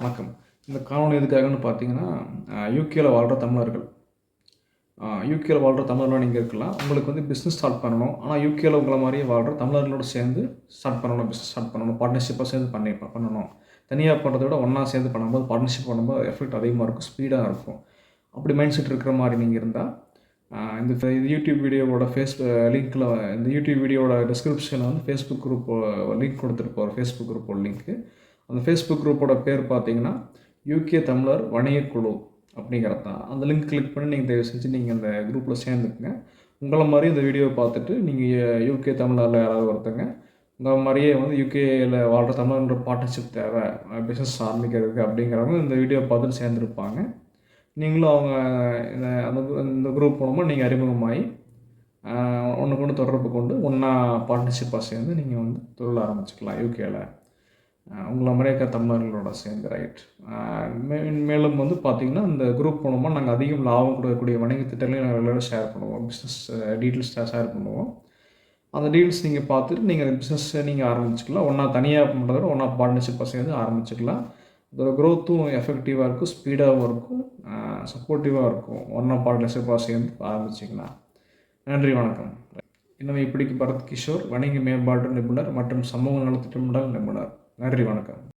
வணக்கம். இந்த காணொலி எதுக்காகன்னு பார்த்தீங்கன்னா யூகேயில் வாழ்கிற தமிழர்கள். யூகேயில் வாழ்கிற தமிழர்கள் நீங்கள் இருக்கலாம். உங்களுக்கு வந்து பிஸ்னஸ் ஸ்டார்ட் பண்ணணும். ஆனால் யூகேயில் உங்களை மாதிரியே வாழ்கிற தமிழர்களோட சேர்ந்து ஸ்டார்ட் பண்ணணும் பிஸ்னஸ் ஸ்டார்ட் பண்ணணும். பார்ட்னர்ஷிப்பாக சேர்ந்து பண்ணி பண்ணணும். தனியாக பண்ணுறத விட ஒன்றா சேர்ந்து பண்ணும்போது பார்ட்னர்ஷிப் பண்ணும்போது எஃபெக்ட் அதிகமாக இருக்கும் ஸ்பீடாக இருக்கும். அப்படி மைண்ட் செட் இருக்கிற மாதிரி நீங்கள் இருந்தால் இந்த யூடியூப் வீடியோவோட ஃபேஸ் லிங்க்கில் இந்த யூடியூப் வீடியோவோட டிஸ்கிரிப்ஷனில் வந்து ஃபேஸ்புக் குரூப் லிங்க் கொடுத்துருப்போம் ஃபேஸ்புக் குரூப்போட லிங்க்கு அந்த ஃபேஸ்புக் குரூப்போட பேர் பார்த்தீங்கன்னா யூகே தமிழர் வணிகக்குழு அப்படிங்கிறது தான். அந்த லிங்க் கிளிக் பண்ணி நீங்கள் தயவு செஞ்சு நீங்கள் அந்த குரூப்பில் சேர்ந்துக்குங்க. உங்களை மாதிரி இந்த வீடியோவை பார்த்துட்டு நீங்கள் யூகே தமிழரில் யாராவது ஒருத்தங்க உங்கள் மாதிரியே வந்து யூகேயில் வாழ்கிற தமிழன்ற பார்ட்னர்ஷிப் தேவை பிஸ்னஸ் ஆரம்பிக்கிறதுக்கு அப்படிங்கிறவங்க இந்த வீடியோ பார்த்துட்டு சேர்ந்துருப்பாங்க. நீங்களும் அவங்க இந்த அந்த இந்த குரூப் மூலமாக நீங்கள் அறிமுகமாகி ஒன்று கொண்டு தொடர்பு கொண்டு ஒன்றா பார்ட்னர்ஷிப்பாக சேர்ந்து நீங்கள் வந்து தொழில் ஆரம்பிச்சுக்கலாம் யூகேயில் உங்களை அமெரிக்க தமிழர்களோட சேர்ந்து ரைட் மேலும் வந்து பார்த்திங்கன்னா இந்த குரூப் மூலமாக நாங்கள் அதிகம் லாபம் கொடுக்கக்கூடிய வணிக திட்டங்களையும் நாங்கள் எல்லோரும் ஷேர் பண்ணுவோம். பிஸ்னஸ் டீட்டெயில்ஸ் ஷேர் பண்ணுவோம். அந்த டீல்ஸ் நீங்கள் பார்த்துட்டு நீங்கள் அந்த பிஸ்னஸை நீங்கள் ஆரம்பிச்சுக்கலாம். ஒன்றா தனியாக பண்ணுறதோட ஒன்றா பார்ட்னர்ஷிப்பாக சேர்ந்து ஆரம்பிச்சுக்கலாம். அதோட க்ரோத்தும் எஃபெக்டிவாக இருக்கும் ஸ்பீடாகவும் இருக்கும் சப்போர்ட்டிவாக இருக்கும். ஒன்றா பார்ட்னர்ஷிப்பாக சேர்ந்து ஆரம்பிச்சிக்கலாம் நன்றி வணக்கம். இன்னும் இப்படிக்கு பரத் கிஷோர் வணிக மேம்பாட்டு நிபுணர் மற்றும் சமூக நலத்திட்டமிடல் நிபுணர். நன்றி வணக்கம்.